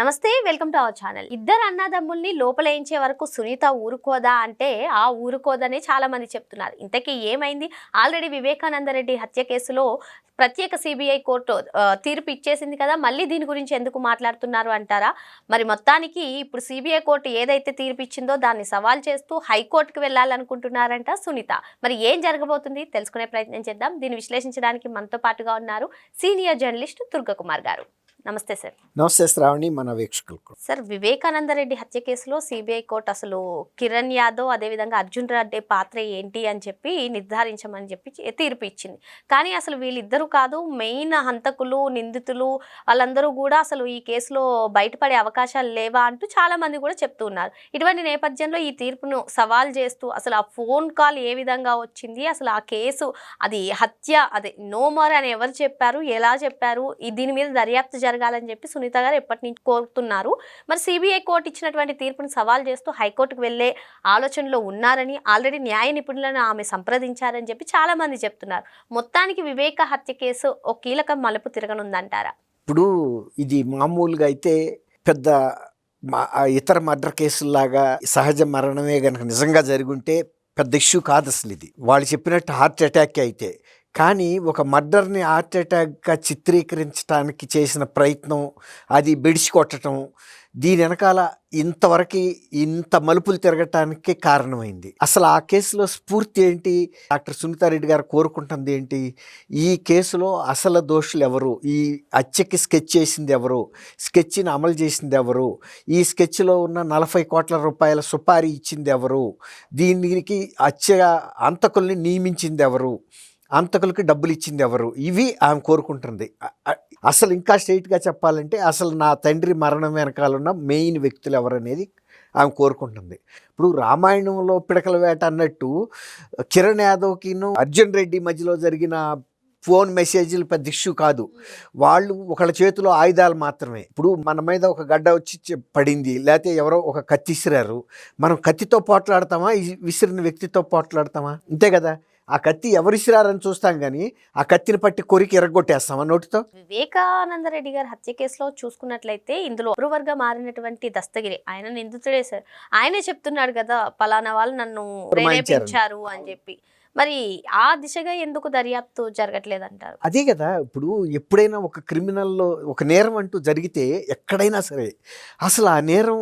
నమస్తే welcome to our channel. ఇద్దరు అన్నదమ్ముల్ని లోపలేయించే వరకు సునీత ఊరుకోదా అంటే ఆ ఊరుకోదని చాలామంది చెప్తున్నారు. ఇంతకీ ఏమైంది? ఆల్రెడీ వివేకానందరెడ్డి హత్య కేసులో ప్రత్యేక సిబిఐ కోర్టు తీర్పు ఇచ్చేసింది కదా మళ్ళీ దీని గురించి ఎందుకు మాట్లాడుతున్నారు అంటారా? మరి మొత్తానికి ఇప్పుడు సిబిఐ కోర్టు ఏదైతే తీర్పు ఇచ్చిందో దాన్ని సవాల్ చేస్తూ హైకోర్టుకు వెళ్ళాలనుకుంటున్నారంట సునీత. మరి ఏం జరగబోతుంది? తెలుసుకునే ప్రయత్నం చేద్దాం. దీన్ని విశ్లేషించడానికి మనతో పాటుగా ఉన్నారు సీనియర్ జర్నలిస్ట్ దుర్గకుమార్ గారు. నమస్తే సార్. నమస్తే శ్రావణి మన వీక్షకులకు. సార్ వివేకానందరెడ్డి హత్య కేసులో సిబిఐ కోర్టు అసలు కిరణ్ యాదవ్ అదేవిధంగా అర్జున్ రెడ్డి పాత్ర ఏంటి అని చెప్పి నిర్ధారించమని చెప్పి తీర్పు ఇచ్చింది. కానీ అసలు వీళ్ళిద్దరూ కాదు మెయిన్ హంతకులు నిందితులు వాళ్ళందరూ కూడా అసలు ఈ కేసులో బయటపడే అవకాశాలు లేవా అంటూ చాలా మంది కూడా చెప్తూ ఉన్నారు. ఇటువంటి నేపథ్యంలో ఈ తీర్పును సవాల్ చేస్తూ అసలు ఆ ఫోన్ కాల్ ఏ విధంగా వచ్చింది? అసలు ఆ కేసు అది హత్య అదే నో మోర్ అని ఎవరు చెప్పారు? ఎలా చెప్పారు? ఈ దీని మీద దర్యాప్తు జరగాలని చెప్పి సునీత గారు ఎప్పటి నుంచి కోరుతున్నారు. మరి సిబిఐ కోర్టు ఇచ్చినటువంటి తీర్పును సవాల్ చేస్తూ హైకోర్టుకు వెళ్ళే ఆలోచనలో ఉన్నారని ఆల్రెడీ న్యాయ నిపుణులను ఆమె సంప్రదించారని చెప్పి చాలా మంది చెప్తున్నారు. మొత్తానికి వివేక హత్య కేసు ఒక కీలక మలుపు తిరగనుందంటారా? ఇప్పుడు ఇది మామూలుగా అయితే పెద్ద ఇతర మర్డర్ కేసుల్లాగా సహజ మరణమే కనుక నిజంగా జరుగుంటే పెద్ద ఇష్యూ కాదు అసలు ఇది వాళ్ళు చెప్పినట్టు హార్ట్ అటాక్ అయితే కానీ ఒక మర్డర్ని హార్ట్ అటాక్గా చిత్రీకరించడానికి చేసిన ప్రయత్నం అది బెడిసి కొట్టడం దీని వెనకాల ఇంతవరకు ఇంత మలుపులు తిరగటానికి కారణమైంది. అసలు ఆ కేసులో స్ఫూర్తి ఏంటి? డాక్టర్ సునీతారెడ్డి గారు కోరుకుంటుంది ఏంటి? ఈ కేసులో అసలు దోషులు ఎవరు? ఈ హత్యకి స్కెచ్ చేసింది ఎవరు? స్కెచ్ని అమలు చేసింది ఎవరు? ఈ స్కెచ్లో ఉన్న నలభై కోట్ల రూపాయల సుపారీ ఇచ్చింది ఎవరు? దీనికి హత్య అంతకుల్ని నియమించింది ఎవరు? అంతకులకి డబ్బులు ఇచ్చింది ఎవరు ఇవి ఆమె కోరుకుంటుంది. అసలు ఇంకా స్ట్రైట్గా చెప్పాలంటే అసలు నా తండ్రి మరణం వెనకాల ఉన్న మెయిన్ వ్యక్తులు ఎవరనేది ఆమె కోరుకుంటుంది. ఇప్పుడు రామాయణంలో పిడకల వేట అన్నట్టు కిరణ్ యాదవ్కిను అర్జున్ రెడ్డి మధ్యలో జరిగిన ఫోన్ మెసేజ్లు పెద్ద ఇష్యూ కాదు. వాళ్ళు ఒకళ్ళ చేతిలో ఆయుధాలు మాత్రమే. ఇప్పుడు మన మీద ఒక గడ్డ వచ్చి పడింది. లేకపోతే ఎవరో ఒక కత్తిసిరారు. మనం కత్తితో పోట్లాడతామా? విసిరిన వ్యక్తితో పోట్లాడతామా? అంతే కదా? ఆ కత్తి ఎవరు ఇసిరారని చూస్తాం కానీ ఆ కత్తిని పట్టి కొరికి ఎరగొట్టేస్తామా నోటితో? వివేకానంద రెడ్డి గారి హత్య కేసులో చూసుకున్నట్లయితే ఇందులో అప్రూవర్గా మారినటువంటి దస్తగిరి. ఆయన నిందితుడే సార్. ఆయనే చెప్తున్నాడు కదా పలానా వాళ్ళు నన్ను. ప్రేరేపించారు అని చెప్పి. మరి ఆ దిశగా ఎందుకు దర్యాప్తు జరగట్లేదంటారు? అదే కదా ఇప్పుడు ఎప్పుడైనా ఒక క్రిమినల్లో ఒక నేరం అంటూ జరిగితే ఎక్కడైనా సరే అసలు ఆ నేరం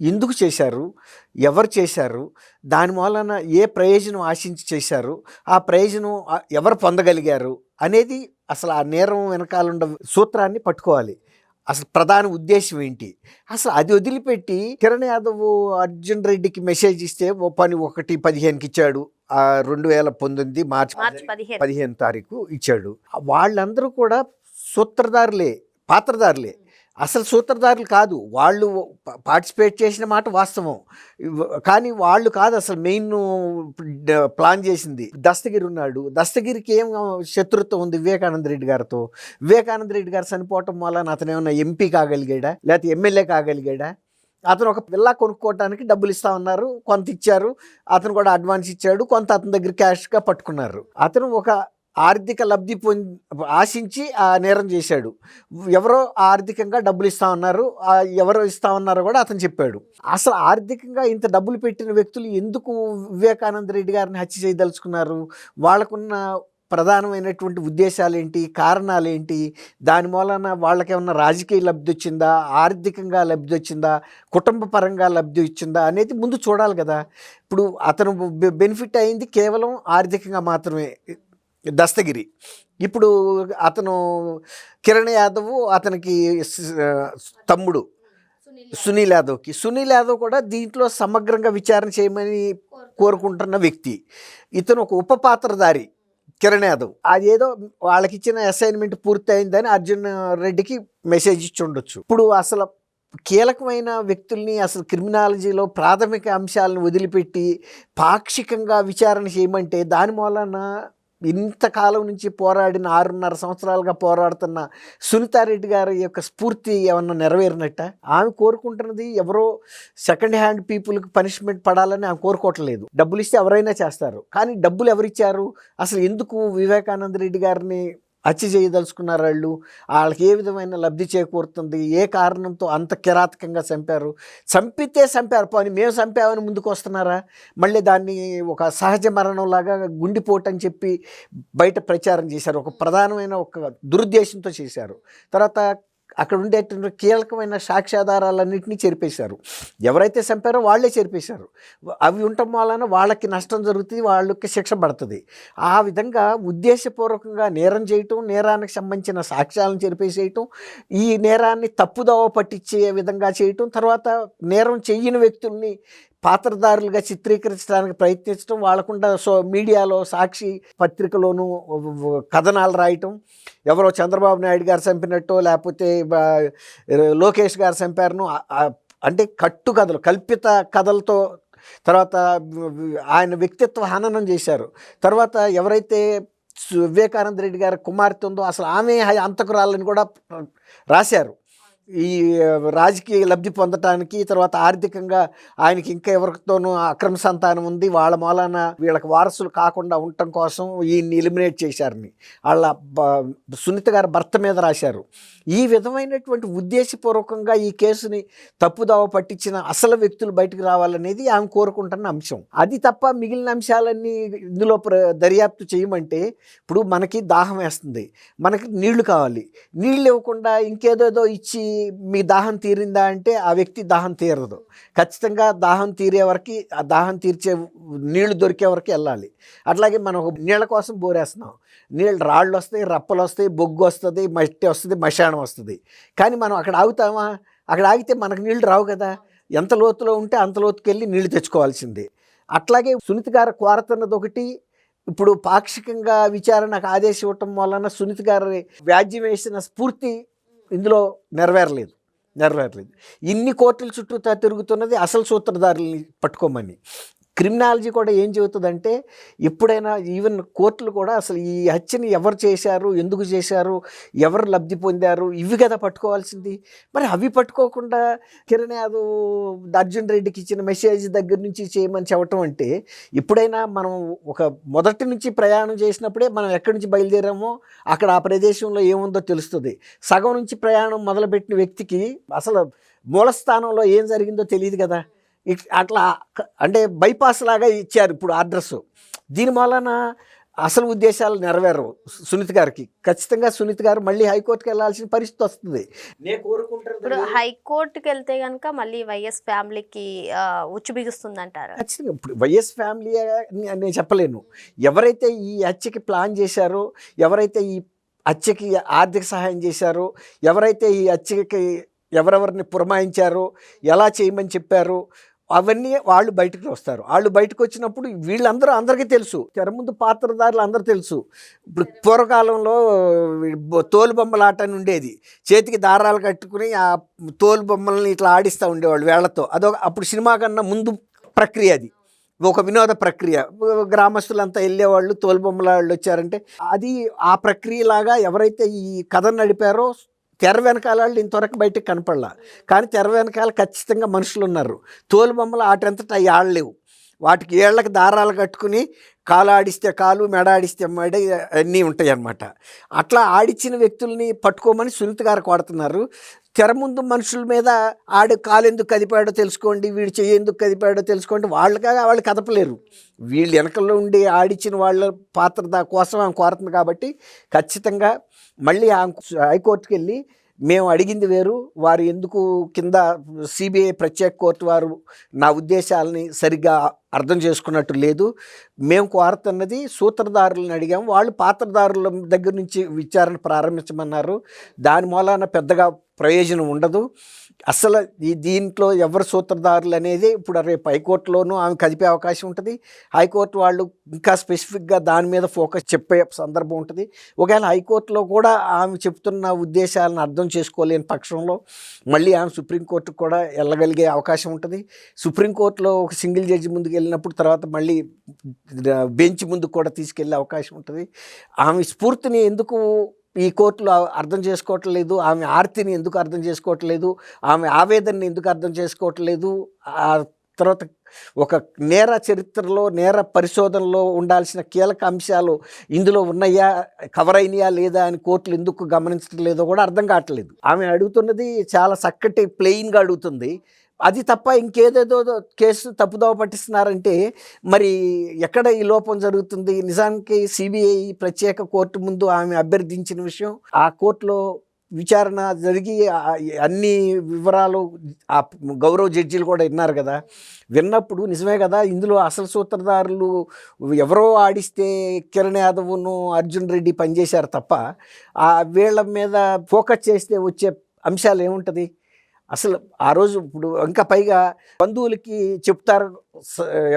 ఎందుకు చేశారు? ఎవరు చేశారు? దాని మూలన ఏ ప్రయోజనం ఆశించి చేశారు? ఆ ప్రయోజనం ఎవరు పొందగలిగారు? అనేది అసలు ఆ నేరం వెనకాలండ సూత్రాన్ని పట్టుకోవాలి. అసలు ప్రధాన ఉద్దేశం ఏంటి? అసలు అది వదిలిపెట్టి కిరణ్ యాదవ్ అర్జున్ రెడ్డికి మెసేజ్ ఇస్తే ఓ పని ఒకటి పదిహేనుకి ఇచ్చాడు. ఆ రెండు వేల పంతొమ్మిది మార్చి పదిహేను తారీఖు ఇచ్చాడు. వాళ్ళందరూ కూడా సూత్రధారులే పాత్రధారులే. అసలు సూత్రధారులు కాదు. వాళ్ళు పార్టిసిపేట్ చేసిన మాట వాస్తవం. కానీ వాళ్ళు కాదు అసలు మెయిన్ ప్లాన్ చేసింది. దస్తగిరి ఉన్నాడు. దస్తగిరికి ఏం శత్రుత్వం ఉంది వివేకానంద రెడ్డి గారితో? వివేకానంద రెడ్డి గారు చనిపోవటం వలన అతను ఏమన్నా ఎంపీ కాగలిగాడా? లేకపోతే ఎమ్మెల్యే కాగలిగాడా? అతను ఒక పిల్ల కొనుక్కోవడానికి డబ్బులు ఇస్తా ఉన్నారు. కొంత ఇచ్చారు. అతను కూడా అడ్వాన్స్ ఇచ్చాడు. కొంత అతని దగ్గర క్యాష్గా పట్టుకున్నారు. అతను ఒక ఆర్థిక లబ్ధి పొంది ఆశించి ఆ నేరం చేశాడు. ఎవరో ఆర్థికంగా డబ్బులు ఇస్తా ఉన్నారు ఎవరో ఇస్తా ఉన్నారో కూడా అతను చెప్పాడు. అసలు ఆర్థికంగా ఇంత డబ్బులు పెట్టిన వ్యక్తులు ఎందుకు వివేకానంద రెడ్డి గారిని హత్య చేయదలుచుకున్నారు? వాళ్ళకున్న ప్రధానమైనటువంటి ఉద్దేశాలు ఏంటి కారణాలు ఏంటి దాని మూలన వాళ్ళకేమన్నా రాజకీయ లబ్ధి వచ్చిందా? ఆర్థికంగా లబ్ధి వచ్చిందా? కుటుంబ పరంగా లబ్ధి వచ్చిందా? అనేది ముందు చూడాలి కదా. ఇప్పుడు అతను బె- బెనిఫిట్ అయింది కేవలం ఆర్థికంగా మాత్రమే. దస్తగిరి. ఇప్పుడు అతను కిరణ్ యాదవ్ అతనికి తమ్ముడు సునీల్ యాదవ్కి. సునీల్ యాదవ్ కూడా దీంట్లో సమగ్రంగా విచారణ చేయమని కోరుకుంటున్న వ్యక్తి. ఇతను ఒక ఉప పాత్రధారి కిరణ్ యాదవ్. అదేదో వాళ్ళకి ఇచ్చిన అసైన్మెంట్ పూర్తి అయిందని అర్జున్ రెడ్డికి మెసేజ్ ఇచ్చి ఉండొచ్చు. ఇప్పుడు అసలు కీలకమైన వ్యక్తుల్ని అసలు క్రిమినాలజీలో ప్రాథమిక అంశాలను వదిలిపెట్టి పాక్షికంగా విచారణ చేయమంటే దాని మూలన ఇంతకాలం నుంచి పోరాడిన ఆరున్నర సంవత్సరాలుగా పోరాడుతున్న సునీతారెడ్డి గారి యొక్క స్ఫూర్తి ఏమన్నా నెరవేరినట్ట? ఆమె కోరుకుంటున్నది ఎవరో సెకండ్ హ్యాండ్ పీపుల్కి పనిష్మెంట్ పడాలని ఆమె కోరుకోవట్లేదు. డబ్బులు ఇస్తే ఎవరైనా చేస్తారు. కానీ డబ్బులు ఎవరిచ్చారు? అసలు ఎందుకు వివేకానంద రెడ్డి గారిని హత్య చేయదలుచుకున్నారు వాళ్ళు. వాళ్ళకి ఏ విధమైన లబ్ధి చేకూరుతుంది? ఏ కారణంతో అంత కిరాతకంగా చంపారు? చంపితే చంపారు. పోనీ మేము చంపామని ముందుకు వస్తున్నారా? మళ్ళీ దాన్ని ఒక సహజ మరణంలాగా గుండిపోటు అని చెప్పి బయట ప్రచారం చేశారు. ఒక ప్రధానమైన ఒక దురుద్దేశంతో చేశారు. తర్వాత అక్కడ ఉండేటువంటి కీలకమైన సాక్ష్యాధారాలన్నింటినీ చెరిపేశారు. ఎవరైతే చంపారో వాళ్ళే చెరిపేశారు. అవి ఉండటం వలన వాళ్ళకి నష్టం జరుగుతుంది వాళ్ళకి శిక్ష పడుతుంది. ఆ విధంగా ఉద్దేశపూర్వకంగా నేరం చేయటం నేరానికి సంబంధించిన సాక్ష్యాలను చెరిపేసేయటం ఈ నేరాన్ని తప్పుదోవ పట్టించే విధంగా చేయటం తర్వాత నేరం చెయ్యని వ్యక్తుల్ని పాత్రదారులుగా చిత్రీకరించడానికి ప్రయత్నించడం వాళ్ళకుండా సో మీడియాలో సాక్షి పత్రికలోను కథనాలు రాయటం ఎవరో చంద్రబాబు నాయుడు గారు చంపినట్టు లేకపోతే లోకేష్ గారు చంపారను అంటే కట్టు కథలు కల్పిత కథలతో తర్వాత ఆయన వ్యక్తిత్వ హననం చేశారు. తర్వాత ఎవరైతే వివేకానంద రెడ్డి గారి కుమార్తె ఉందో అసలు ఆమె హ- అంతకురాలని కూడా రాశారు. ఈ రాజకీయ లబ్ధి పొందటానికి తర్వాత ఆర్థికంగా ఆయనకి ఇంకా ఎవరితోనూ అక్రమ సంతానం ఉంది. వాళ్ళ మూలాన వీళ్ళకి వారసులు కాకుండా ఉండటం కోసం ఈయన్ని ఎలిమినేట్ చేశారని. వాళ్ళ సునీత గారి భర్త మీద రాశారు. ఈ విధమైనటువంటి ఉద్దేశపూర్వకంగా ఈ కేసుని తప్పుదావ పట్టించిన అసలు వ్యక్తులు బయటకు రావాలనేది ఆమె కోరుకుంటున్న అంశం. అది తప్ప మిగిలిన అంశాలన్నీ ఇందులో దర్యాప్తు చేయమంటే ఇప్పుడు మనకి దాహం వేస్తుంది. మనకి నీళ్ళు కావాలి. నీళ్ళు ఇవ్వకుండా ఇంకేదేదో ఇచ్చి మీ దాహం తీరిందా అంటే ఆ వ్యక్తి దాహం తీరదు. ఖచ్చితంగా దాహం తీరే వరకు ఆ దాహం తీర్చే నీళ్ళు దొరికే వరకు వెళ్ళాలి. అట్లాగే మనం నీళ్ళ కోసం బోరేస్తున్నాం. నీళ్ళు రాళ్ళు వస్తాయి రప్పలు వస్తాయి బొగ్గు వస్తుంది మట్టి వస్తుంది మశానం వస్తుంది. కానీ మనం అక్కడ ఆగుతామా? అక్కడ ఆగితే మనకు నీళ్ళు రావు కదా. ఎంత లోతులో ఉంటే అంత లోతుకెళ్ళి నీళ్ళు నీళ్ళు తెచ్చుకోవాల్సిందే. అట్లాగే సునీత గారు కోరతున్నది ఒకటి ఇప్పుడు పాక్షికంగా విచారణకు ఆదేశం ఇవ్వటం వలన సునీత గారి వ్యాజ్యం వేసిన స్ఫూర్తి ఇందులో నెరవేరలేదు నెరవేరలేదు. ఇన్ని కోర్టుల చుట్టూ తిరుగుతున్నది అసలు సూత్రధారుల్ని పట్టుకోమని. క్రిమినాలజీ కూడా ఏం చెబుతుందంటే ఎప్పుడైనా ఈవెన్ కోర్టులు కూడా అసలు ఈ హత్యని ఎవరు చేశారు ఎందుకు చేశారు ఎవరు లబ్ధి పొందారు ఇవి కదా పట్టుకోవాల్సింది. మరి అవి పట్టుకోకుండా కిరణ్ యాదవ్ అర్జున్ రెడ్డికి ఇచ్చిన మెసేజ్ దగ్గర నుంచి చేయమని చెప్పటం అంటే ఎప్పుడైనా మనం ఒక మొదటి నుంచి ప్రయాణం చేసినప్పుడే మనం ఎక్కడి నుంచి బయలుదేరామో అక్కడ ఆ ప్రదేశంలో ఏముందో తెలుస్తుంది. సగం నుంచి ప్రయాణం మొదలుపెట్టిన వ్యక్తికి అసలు మూల స్థానంలో ఏం జరిగిందో తెలియదు కదా. అట్లా అంటే బైపాస్ లాగా ఇచ్చారు ఇప్పుడు అడ్రస్. దీని వలన అసలు ఉద్దేశాలు నెరవేరవు. సునీత్ గారికి. ఖచ్చితంగా సునీత్ గారు మళ్ళీ హైకోర్టుకి వెళ్ళాల్సిన పరిస్థితి వస్తుంది. నేను ఇప్పుడు హైకోర్టుకి వెళ్తే కనుక మళ్ళీ వైఎస్ ఫ్యామిలీకి ఉచ్చు బిగుస్తుంది అంటారు ఖచ్చితంగా ఇప్పుడు వైఎస్ ఫ్యామిలీ అని నేను చెప్పలేను. ఎవరైతే ఈ హత్యకి ప్లాన్ చేశారో ఎవరైతే ఈ హత్యకి ఆర్థిక సహాయం చేశారో ఎవరైతే ఈ హత్యకి ఎవరెవరిని పురమాయించారో ఎలా చేయమని చెప్పారో అవన్నీ వాళ్ళు బయటకు వస్తారు. వాళ్ళు బయటకు వచ్చినప్పుడు వీళ్ళందరూ అందరికీ తెలుసు. తెర ముందు పాత్రదారులు అందరూ తెలుసు. ఇప్పుడు పూర్వకాలంలో బొ- తోలు బొమ్మలాట అని ఉండేది. చేతికి దారాలు కట్టుకుని ఆ తోలు బొమ్మల్ని ఇట్లా ఆడిస్తూ ఉండేవాళ్ళు వేళ్ళతో. అదొక అప్పుడు సినిమా కన్నా ముందు ప్రక్రియ అది. ఒక వినోద ప్రక్రియ. గ్రామస్తులంతా వెళ్ళేవాళ్ళు తోలుబొమ్మల వాళ్ళు వచ్చారంటే అది ఆ ప్రక్రియలాగా ఎవరైతే ఈ కథ నడిపారో తెర వెనకాల వాళ్ళు ఇంతవరకు బయటకు కనపడలా. కానీ తెర వెనకాల ఖచ్చితంగా మనుషులు ఉన్నారు. తోలుబొమ్మలు ఆటంతటా అవి ఆడలేవు. వాటికి ఏళ్ళకి దారాలు కట్టుకుని కాలు ఆడిస్తే కాలు మెడ ఆడిస్తే మెడ అన్నీ ఉంటాయి అన్నమాట అట్లా ఆడిచ్చిన వ్యక్తుల్ని పట్టుకోమని సునీత గారు కొడుతున్నారు తెర ముందు మనుషుల మీద ఆడు కాలు ఎందుకు కదిపాడో తెలుసుకోండి వీడు చెయ్యి ఎందుకు కదిపాడో తెలుసుకోండి వాళ్ళగా వాళ్ళు కదపలేరు. వీళ్ళు వెనకల్లో ఉండి ఆడిచ్చిన వాళ్ళ పాత్ర దా కోసం ఆమె కోరుతుంది కాబట్టి ఖచ్చితంగా మళ్ళీ ఆమె హైకోర్టుకి వెళ్ళి మేము అడిగింది వేరు వారు ఎందుకు కింద సిబిఐ ప్రత్యేక కోర్టు వారు నా ఉద్దేశాలని సరిగ్గా అర్థం చేసుకున్నట్టు లేదు. మేము కోరుతున్నది సూత్రధారులను అడిగాము వాళ్ళు పాత్రధారుల దగ్గర నుంచి విచారణ ప్రారంభించమన్నారు. దాని మూలాన పెద్దగా ప్రయోజనం ఉండదు. అసలు దీంట్లో ఎవరు సూత్రధారులు అనేది ఇప్పుడు రేపు హైకోర్టులోనూ ఆమె కదిపే అవకాశం ఉంటుంది. హైకోర్టు వాళ్ళు ఇంకా స్పెసిఫిక్గా దాని మీద ఫోకస్ చెప్పే సందర్భం ఉంటుంది. ఒకవేళ హైకోర్టులో కూడా ఆమె చెప్తున్న ఉద్దేశాలను అర్థం చేసుకోలేని పక్షంలో మళ్ళీ ఆమె సుప్రీంకోర్టుకు కూడా వెళ్ళగలిగే అవకాశం ఉంటుంది. సుప్రీంకోర్టులో ఒక సింగిల్ జడ్జి ముందుకు వెళ్ళినప్పుడు తర్వాత మళ్ళీ బెంచ్ ముందుకు కూడా తీసుకెళ్ళే అవకాశం ఉంటుంది. ఆమె స్ఫూర్తిని ఎందుకు ఈ కోర్టులో అర్థం చేసుకోవట్లేదు ఆమె ఆర్తిని ఎందుకు అర్థం చేసుకోవట్లేదు ఆమె ఆవేదనని ఎందుకు అర్థం చేసుకోవట్లేదు. ఆ తర్వాత ఒక నేర చరిత్రలో నేర పరిశోధనలో ఉండాల్సిన కీలక అంశాలు ఇందులో ఉన్నాయా కవర్ అయినాయా లేదా అని కోర్టులు ఎందుకు గమనించడం లేదో కూడా అర్థం కావట్లేదు. ఆమె అడుగుతున్నది చాలా చక్కటి ప్లెయిన్గా అడుగుతుంది. అది తప్ప ఇంకేదేదో కేసు తప్పుదోవ పట్టిస్తున్నారంటే మరి ఎక్కడ ఈ లోపం జరుగుతుంది? నిజానికి సిబిఐ ప్రత్యేక కోర్టు ముందు ఆమె అభ్యర్థించిన విషయం ఆ కోర్టులో విచారణ జరిగి అన్ని వివరాలు ఆ గౌరవ జడ్జీలు కూడా విన్నారు కదా. విన్నప్పుడు నిజమే కదా ఇందులో అసలు సూత్రధారులు ఎవరో ఆడిస్తే కిరణ్ యాదవ్ను అర్జున్ రెడ్డి పనిచేశారు తప్ప ఆ వీళ్ళ మీద ఫోకస్ చేస్తే వచ్చే అంశాలు ఏముంటుంది? అసలు ఆ రోజు ఇప్పుడు ఇంకా పైగా బంధువులకి చెప్తారు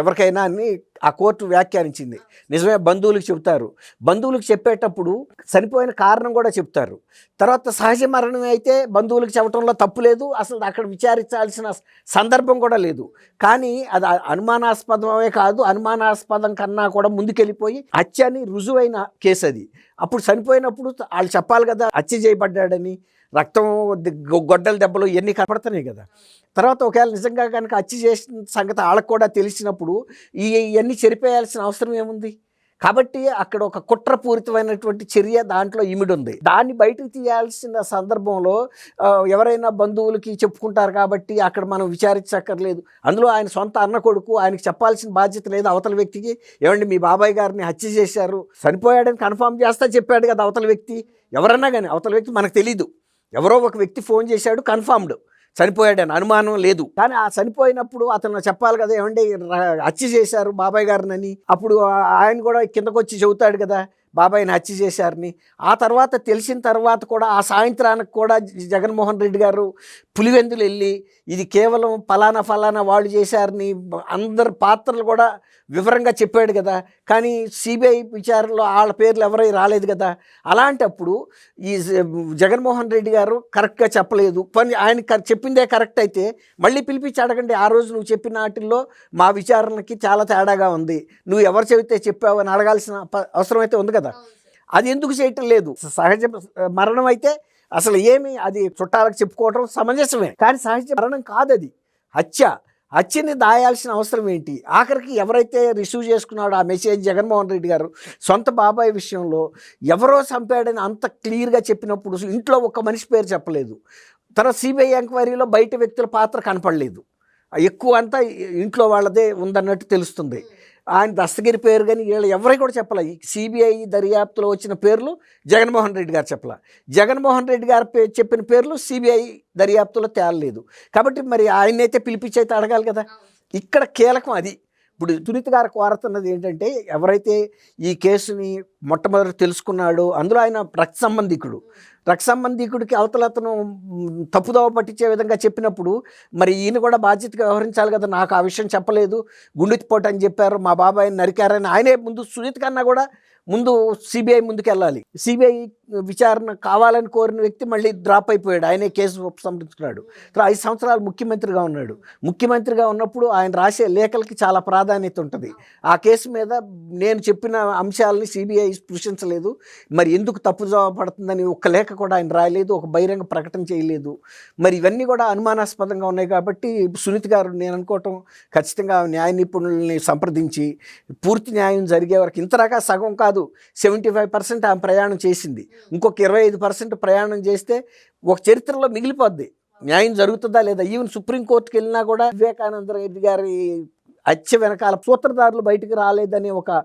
ఎవరికైనా అని ఆ కోర్టు వ్యాఖ్యానించింది. నిజమే బంధువులకు చెప్తారు. బంధువులకు చెప్పేటప్పుడు చనిపోయిన కారణం కూడా చెప్తారు. తర్వాత సహజ మరణం అయితే బంధువులకు చెప్పడంలో తప్పు లేదు అసలు అక్కడ విచారించాల్సిన సందర్భం కూడా లేదు. కానీ అది అనుమానాస్పదమే కాదు అనుమానాస్పదం కన్నా కూడా ముందుకెళ్ళిపోయి హత్య అని రుజువైన కేసు అది అప్పుడు చనిపోయినప్పుడు వాళ్ళు చెప్పాలి కదా హత్య చేయబడ్డాడని. రక్తం గొడ్డల దెబ్బలు ఇవన్నీ కనపడుతున్నాయి కదా. తర్వాత ఒకవేళ నిజంగా కనుక హత్య చేసిన సంగతి వాళ్ళకు కూడా తెలిసినప్పుడు ఈ ఇవన్నీ చెరిపేయాల్సిన అవసరం ఏముంది? కాబట్టి అక్కడ ఒక కుట్రపూరితమైనటువంటి చర్య దాంట్లో ఇమిడి ఉంది దాన్ని బయటకు తీయాల్సిన సందర్భంలో ఎవరైనా బంధువులకి చెప్పుకుంటారు కాబట్టి అక్కడ మనం విచారించక్కర్లేదు. అందులో ఆయన సొంత అన్న కొడుకు ఆయనకి చెప్పాల్సిన బాధ్యత లేదు అవతల వ్యక్తికి. ఏమండి మీ బాబాయ్ గారిని హత్య చేశారు. చనిపోయాడని కన్ఫామ్ చేస్తా చెప్పాడు కదా అవతల వ్యక్తి. ఎవరన్నా కానీ అవతల వ్యక్తి మనకు తెలీదు. ఎవరో ఒక వ్యక్తి ఫోన్ చేశాడు కన్ఫర్మ్డ్ చనిపోయాడని అనుమానం లేదు. కానీ ఆ చనిపోయినప్పుడు అతను చెప్పాలి కదా ఏమంటే హత్య చేశారు బాబాయ్ గారినని. అప్పుడు ఆయన కూడా కిందకు వచ్చి చెబుతాడు కదా బాబాయ్ని హత్య చేశారని. ఆ తర్వాత తెలిసిన తర్వాత కూడా ఆ సాయంత్రానికి కూడా జగన్మోహన్ రెడ్డి గారు పులివెందులు వెళ్ళి ఇది కేవలం ఫలానా ఫలానా వాళ్ళు చేశారని అందరు పాత్రలు కూడా వివరంగా చెప్పాడు కదా. కానీ సిబిఐ విచారణలో వాళ్ళ పేర్లు ఎవరై రాలేదు కదా. అలాంటప్పుడు ఈ జగన్మోహన్ రెడ్డి గారు కరెక్ట్గా చెప్పలేదు. పని ఆయన చెప్పిందే కరెక్ట్ అయితే మళ్ళీ పిలిపించి అడగండి. ఆ రోజు నువ్వు చెప్పిన వాటిల్లో మా విచారణకి చాలా తేడాగా ఉంది. నువ్వు ఎవరు చెబితే చెప్పావు అని అడగాల్సిన అవసరం అయితే ఉంది కదా. అది ఎందుకు చేయటం లేదు? సహజ మరణం అయితే అసలు ఏమి అది చుట్టాలకు చెప్పుకోవటం సమంజసమే. కానీ సహజ మరణం కాదు అది హత్య అచ్చిని దాయాల్సిన అవసరం ఏంటి? ఆఖరికి ఎవరైతే రిసీవ్ చేసుకున్నాడో ఆ మెసేజ్ జగన్మోహన్ రెడ్డి గారు సొంత బాబాయ్ విషయంలో ఎవరో చంపాడని అంత క్లియర్గా చెప్పినప్పుడు ఇంట్లో ఒక మనిషి పేరు చెప్పలేదు. తర్వాత సిబిఐ ఎంక్వైరీలో బయట వ్యక్తుల పాత్ర కనపడలేదు. ఎక్కువ అంతా ఇంట్లో వాళ్ళదే ఉందన్నట్టు తెలుస్తుంది. ఆయన దస్తగిరి పేరు కానీ వీళ్ళు ఎవరికి కూడా చెప్పలే. సిబిఐ దర్యాప్తులో వచ్చిన పేర్లు జగన్మోహన్ రెడ్డి గారు చెప్పలే. జగన్మోహన్ రెడ్డి గారు చెప్పిన పేర్లు సిబిఐ దర్యాప్తులో తేలలేదు. కాబట్టి మరి ఆయనైతే పిలిపించి అయితే అడగాలి కదా. ఇక్కడ కీలకం అది. ఇప్పుడు సునీత గారు కోరుతున్నది ఏంటంటే ఎవరైతే ఈ కేసుని మొట్టమొదటి తెలుసుకున్నాడో అందులో ఆయన రక్త సంబంధికుడు. రక్త సంబంధికుడికి అవతల అతను తప్పుదోవ పట్టించే విధంగా చెప్పినప్పుడు మరి ఈయన కూడా బాధ్యతగా వ్యవహరించాలి కదా నాకు ఆ విషయం చెప్పలేదు గుండెత్తిపోటు అని చెప్పారు మా బాబాయ్ నరికారని ఆయనే ముందు సునీత్ కన్నా కూడా ముందు సిబిఐ ముందుకు వెళ్ళాలి సిబిఐ విచారణ కావాలని కోరిన వ్యక్తి మళ్ళీ డ్రాప్ అయిపోయాడు. ఆయనే కేసు ఉపసంహరించుకున్నాడు. ఐదు సంవత్సరాలు ముఖ్యమంత్రిగా ఉన్నాడు. ముఖ్యమంత్రిగా ఉన్నప్పుడు ఆయన రాసే లేఖలకి చాలా ప్రాధాన్యత ఉంటుంది. ఆ కేసు మీద నేను చెప్పిన అంశాలని సిబిఐ స్పృశించలేదు. మరి ఎందుకు తప్పు పడుతుందని ఒక లేఖ కూడా ఆయన రాయలేదు. ఒక బహిరంగ ప్రకటన చేయలేదు. మరి ఇవన్నీ కూడా అనుమానాస్పదంగా ఉన్నాయి కాబట్టి సునీత్ గారు నేను అనుకోవటం ఖచ్చితంగా న్యాయ నిపుణుల్ని సంప్రదించి పూర్తి న్యాయం జరిగే వరకు ఇంతరాగా సగం కాదు సెవెంటీ ఫైవ్ పర్సెంట్ ఆమె ప్రయాణం చేసింది. ఇంకొక ఇరవై ఐదు పర్సెంట్ ప్రయాణం చేస్తే ఒక చరిత్రలో మిగిలిపోద్ది. న్యాయం జరుగుతుందా లేదా? ఈవెన్ సుప్రీంకోర్టుకి వెళ్ళినా కూడా వివేకానంద రెడ్డి గారి హత్య వెనకాల సూత్రధారులు బయటికి రాలేదని ఒక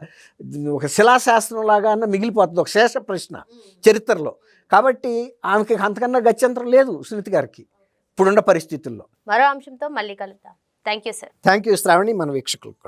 ఒక శిలాశాస్త్రం లాగా అన్న మిగిలిపోతుంది ఒక శేష ప్రశ్న చరిత్రలో. కాబట్టి ఆమెకి అంతకన్నా గత్యంతరం లేదు సునీత గారికి ఇప్పుడున్న పరిస్థితుల్లో. మరో అంశంతో మళ్ళీ కలుద్దాం. Thank you sir. Thank you Shravani. మన వీక్షకులకు